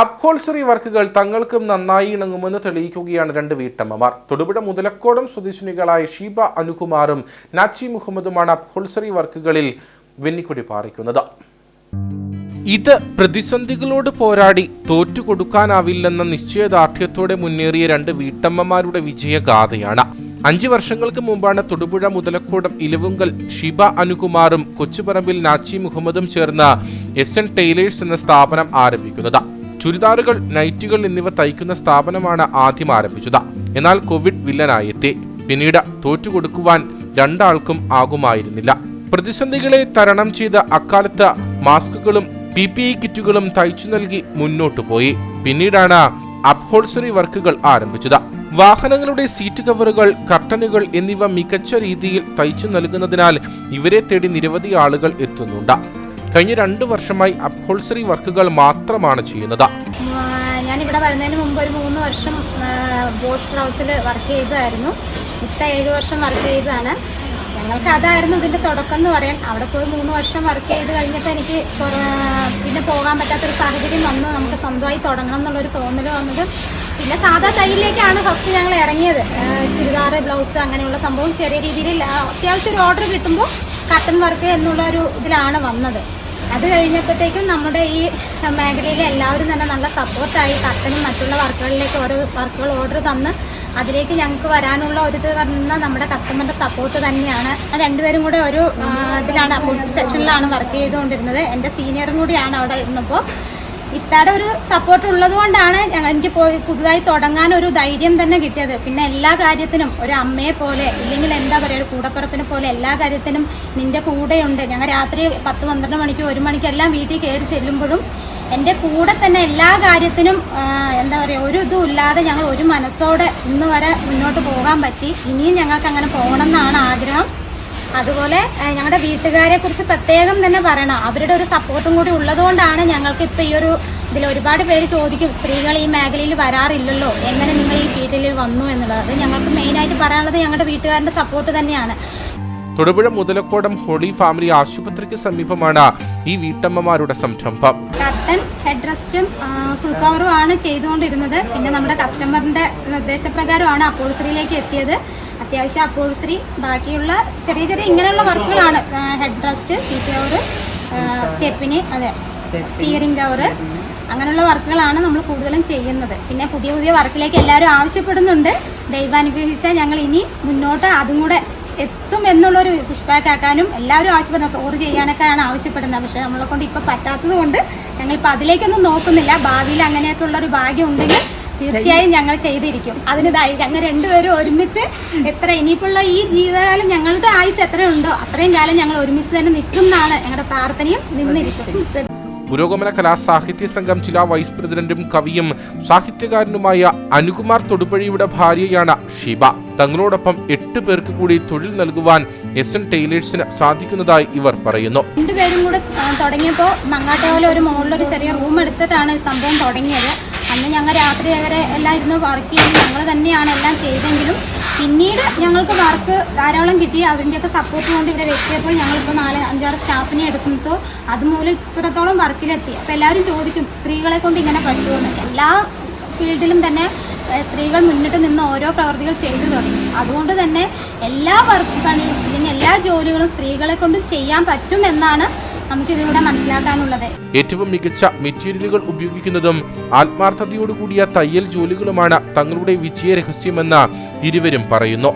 അപ്ഹോൾസറി വർക്കുകൾ തങ്ങൾക്കും നന്നായി ഇണങ്ങുമെന്ന് തെളിയിക്കുകയാണ് രണ്ട് വീട്ടമ്മമാർ. തൊടുപുഴ മുതലക്കോടം സ്വദേശിനികളായ ഷീബ അനുകുമാറും നാച്ചി മുഹമ്മദുമാണ് അപ്ഹോൾസറി വർക്കുകളിൽ വെന്നിക്കൊടി പാറിക്കുന്നത്. ഇത് പ്രതിസന്ധികളോട് പോരാടി തോറ്റുകൊടുക്കാനാവില്ലെന്ന നിശ്ചയദാർഢ്യത്തോടെ മുന്നേറിയ രണ്ട് വീട്ടമ്മമാരുടെ വിജയഗാഥയാണ്. അഞ്ചു വർഷങ്ങൾക്ക് മുമ്പാണ് തൊടുപുഴ മുതലക്കോടം ഇലവുങ്കൽ ഷിബ അനുകുമാറും കൊച്ചുപറമ്പിൽ നാച്ചി മുഹമ്മദും ചേർന്ന് എസ് എൻ ടൈലേഴ്സ് എന്ന സ്ഥാപനം ആരംഭിക്കുന്നത്. ചുരിദാറുകൾ നൈറ്റുകൾ എന്നിവ തയ്ക്കുന്ന സ്ഥാപനമാണ് ആദ്യം ആരംഭിച്ചത്. എന്നാൽ കോവിഡ് വില്ലനായി എത്തി പിന്നീട് തോറ്റുകൊടുക്കുവാൻ രണ്ടാൾക്കും ആകുമായിരുന്നില്ല. പ്രതിസന്ധികളെ തരണം ചെയ്ത അക്കാലത്ത് മാസ്കുകളും പി പി ഇ കിറ്റുകളും തയ്ച്ചു നൽകി മുന്നോട്ടു പോയി. പിന്നീടാണ് അപ്ഹോൾസറി വർക്കുകൾ ആരംഭിച്ചത്. വാഹനങ്ങളുടെ സീറ്റ് കവറുകൾ കർട്ടനുകൾ എന്നിവ മികച്ച രീതിയിൽ തയ്ച്ചു നൽകുന്നതിനാൽ ഇവരെ തേടി നിരവധി ആളുകൾ എത്തുന്നുണ്ട്. കഴിഞ്ഞ രണ്ടു വർഷമായി അപ്ഹോൾസറി വർക്കുകൾ മാത്രമാണ് ചെയ്യുന്നത്. ഞാൻ ഇവിടെ വരുന്നതിന് മുമ്പ് ഒരു മൂന്ന് വർഷം ബോഷ് ഹൗസിൽ വർക്ക് ചെയ്തതായിരുന്നു. ഇപ്പം ഏഴ് വർഷം വർക്ക് ചെയ്തതാണ്. ഞങ്ങൾക്ക് അതായിരുന്നു ഇതിന്റെ തുടക്കം എന്ന് പറയാൻ. അവിടെ പോയി മൂന്ന് വർഷം വർക്ക് ചെയ്ത് കഴിഞ്ഞപ്പോൾ എനിക്ക് പിന്നെ പോകാൻ പറ്റാത്തൊരു സാഹചര്യം വന്നു. നമുക്ക് സ്വന്തമായി തുടങ്ങണം എന്നുള്ളൊരു തോന്നൽ വന്നത്. പിന്നെ സാധാ തയ്യിലേക്കാണ് ഫസ്റ്റ് ഞങ്ങൾ ഇറങ്ങിയത്. ചുരിദാർ ബ്ലൗസ് അങ്ങനെയുള്ള സംഭവം ചെറിയ രീതിയിൽ അത്യാവശ്യം ഒരു ഓർഡർ കിട്ടുമ്പോൾ കട്ടൺ വർക്ക് എന്നുള്ള ഒരു ഇതിലാണ് വന്നത്. അത് കഴിഞ്ഞപ്പോഴത്തേക്കും നമ്മുടെ ഈ മേഖലയിലെ എല്ലാവരും തന്നെ നല്ല സപ്പോർട്ടായി കട്ടനും മറ്റുള്ള വർക്കുകളിലേക്ക് ഓരോ വർക്കുകൾ ഓർഡർ തന്ന് അതിലേക്ക് ഞങ്ങൾക്ക് വരാനുള്ള ഒരു ഇത് നമ്മുടെ കസ്റ്റമറിന്റെ സപ്പോർട്ട് തന്നെയാണ്. രണ്ടുപേരും കൂടെ ഒരു ഇതിലാണ് അപ്പോസിറ്റ് സെക്ഷനിലാണ് വർക്ക് ചെയ്തുകൊണ്ടിരുന്നത്. എന്റെ സീനിയറും കൂടിയാണ് അവിടെ ഇരുന്നപ്പോൾ. ഇത്താടെ ഒരു സപ്പോർട്ട് ഉള്ളത് കൊണ്ടാണ് എനിക്ക് പുതുതായി തുടങ്ങാൻ ഒരു ധൈര്യം തന്നെ കിട്ടിയത്. പിന്നെ എല്ലാ കാര്യത്തിനും ഒരു അമ്മയെ പോലെ ഇല്ലെങ്കിൽ എന്താ പറയുക ഒരു കൂടപ്പുറത്തിനെ പോലെ എല്ലാ കാര്യത്തിനും നിന്റെ കൂടെയുണ്ട്. ഞങ്ങൾ രാത്രി പത്ത് പന്ത്രണ്ട് മണിക്ക് ഒരു മണിക്കെല്ലാം വീട്ടിൽ കയറി ചെല്ലുമ്പോഴും എന്റെ കൂടെ തന്നെ എല്ലാ കാര്യത്തിനും എന്താ പറയുക ഒരു ഇതും ഇല്ലാതെ ഞങ്ങൾ ഒരു മനസ്സോടെ ഇന്ന് വരെ മുന്നോട്ട് പോകാൻ പറ്റി. ഇനിയും ഞങ്ങൾക്ക് അങ്ങനെ പോകണം എന്നാണ് ആഗ്രഹം. അതുപോലെ ഞങ്ങളുടെ വീട്ടുകാരെ കുറിച്ച് പ്രത്യേകം തന്നെ പറയണം. അവരുടെ ഒരു സപ്പോർട്ടും കൂടി ഉള്ളതുകൊണ്ടാണ് ഞങ്ങൾക്ക് ഇപ്പൊ ഈ ഒരു ഇതിൽ ഒരുപാട് പേര് ചോദിക്കും സ്ത്രീകൾ ഈ മേഖലയിൽ വരാറില്ലല്ലോ? എങ്ങനെ നിങ്ങൾ ഈ ഫീൽഡിൽ വന്നു എന്നുള്ളത്? അത് ഞങ്ങൾക്ക് മെയിനായിട്ട് പറയാനുള്ളത് ഞങ്ങളുടെ വീട്ടുകാരുടെ സപ്പോർട്ട് തന്നെയാണ്. തൊടുപുഴ മുതലക്കോടം ഹോളി ഫാമിലി ആശുപത്രിക്ക് സമീപമാണ് ഈ വീട്ടമ്മമാരുടെ സംരംഭം. കർട്ടൻ ഹെഡ് റെസ്റ്റും ഫുൾ കവറും ആണ് ചെയ്തുകൊണ്ടിരുന്നത്. പിന്നെ നമ്മുടെ കസ്റ്റമറിന്റെ നിർദ്ദേശപ്രകാരമാണ് അപ്പോൾസറിയിലേക്ക് എത്തിയത്. അത്യാവശ്യം അപ്പോൾസറി ബാക്കിയുള്ള ചെറിയ ചെറിയ ഇങ്ങനെയുള്ള വർക്കുകളാണ്. ഹെഡ് റെസ്റ്റ് സീറ്റ് കവർ സ്റ്റെപ്പിന് അതെ സ്റ്റിയറിംഗ് കവർ അങ്ങനെയുള്ള വർക്കുകളാണ് നമ്മൾ കൂടുതലും ചെയ്യുന്നത്. പിന്നെ പുതിയ പുതിയ വർക്കിലേക്ക് എല്ലാവരും ആവശ്യപ്പെടുന്നുണ്ട്. ദൈവാനുഗ്രഹിച്ചാൽ ഞങ്ങൾ ഇനി മുന്നോട്ട് അതും കൂടെ എത്തും എന്നുള്ളൊരു പുഷ്പാക്ക് ആക്കാനും എല്ലാവരും ആവശ്യപ്പെടുന്നത് ഫ്ലോർ ചെയ്യാനൊക്കെയാണ് ആവശ്യപ്പെടുന്നത്. പക്ഷേ നമ്മളെ കൊണ്ട് ഇപ്പോൾ പറ്റാത്തത് കൊണ്ട് ഞങ്ങളിപ്പോൾ അതിലേക്കൊന്നും നോക്കുന്നില്ല. ഭാവിയിൽ അങ്ങനെയൊക്കെ ഉള്ളൊരു ഭാഗ്യം ഉണ്ടെങ്കിൽ തീർച്ചയായും ഞങ്ങൾ ചെയ്തിരിക്കും. അതിന് ഞങ്ങൾ രണ്ടുപേരും ഒരുമിച്ച് എത്ര ഇനിയിപ്പുള്ള ഈ ജീവിതകാലം ഞങ്ങളുടെ ആയുസ് എത്രയുണ്ടോ അത്രയും കാലം ഞങ്ങൾ ഒരുമിച്ച് തന്നെ നിൽക്കും എന്നാണ് ഞങ്ങളുടെ പ്രാർത്ഥനയും നിന്നിരിക്കും പുരോഗമന കലാ സാഹിത്യ സംഘം ജില്ലാ വൈസ് പ്രസിഡന്റും കവിയും സാഹിത്യകാരനുമായ അനുകുമാർ തൊടുപഴിയുടെ ഭാര്യയാണ് ഷിബ. തങ്ങളോടൊപ്പം എട്ട് പേർക്ക് കൂടി തൊഴിൽ നൽകുവാൻ എസ് എൻ ടൈലേഴ്സിന് സാധിക്കുന്നതായി ഇവർ പറയുന്നു. രണ്ടുപേരും കൂടെ തുടങ്ങിയപ്പോൾ മങ്ങാട്ടോല ഒരു മുകളിലൊരു ചെറിയ റൂം എടുത്തിട്ടാണ് സംഭവം തുടങ്ങിയത്. അന്ന് ഞങ്ങൾ രാത്രി വരെ എല്ലാം ഇരുന്ന് വർക്ക് ചെയ്ത്. ഞങ്ങൾ തന്നെയാണ് എല്ലാം ചെയ്തെങ്കിലും പിന്നീട് ഞങ്ങൾക്ക് വർക്ക് ധാരാളം കിട്ടി. അവരുടെയൊക്കെ സപ്പോർട്ട് കൊണ്ട് ഇവിടെ എത്തിയപ്പോൾ ഞങ്ങളിപ്പോൾ നാല് അഞ്ചാറ് സ്റ്റാഫിനെ എടുക്കുന്നതോ അതുമൂലം ഇത്രത്തോളം വർക്കിലെത്തി അപ്പോൾ എല്ലാവരും ചോദിക്കും സ്ത്രീകളെ കൊണ്ട് ഇങ്ങനെ പറ്റുമെന്ന് എല്ലാ ഫീൽഡിലും തന്നെ സ്ത്രീകൾ മുന്നിട്ട് നിന്ന് ഓരോ പ്രവർത്തികൾ ചെയ്തു തുടങ്ങി. അതുകൊണ്ട് തന്നെ എല്ലാ വർക്ക് പണിയും അല്ലെങ്കിൽ എല്ലാ ജോലികളും സ്ത്രീകളെ കൊണ്ടും ചെയ്യാൻ പറ്റുമെന്നാണ് നമുക്കിതിലൂടെ മനസ്സിലാക്കാനുള്ളത്. ഏറ്റവും മികച്ച മെറ്റീരിയലുകൾ ഉപയോഗിക്കുന്നതും ആത്മാർത്ഥതയോടുകൂടിയ തയ്യൽ ജോലികളുമാണ് തങ്ങളുടെ വിജയ രഹസ്യമെന്ന് ഇരുവരും പറയുന്നു.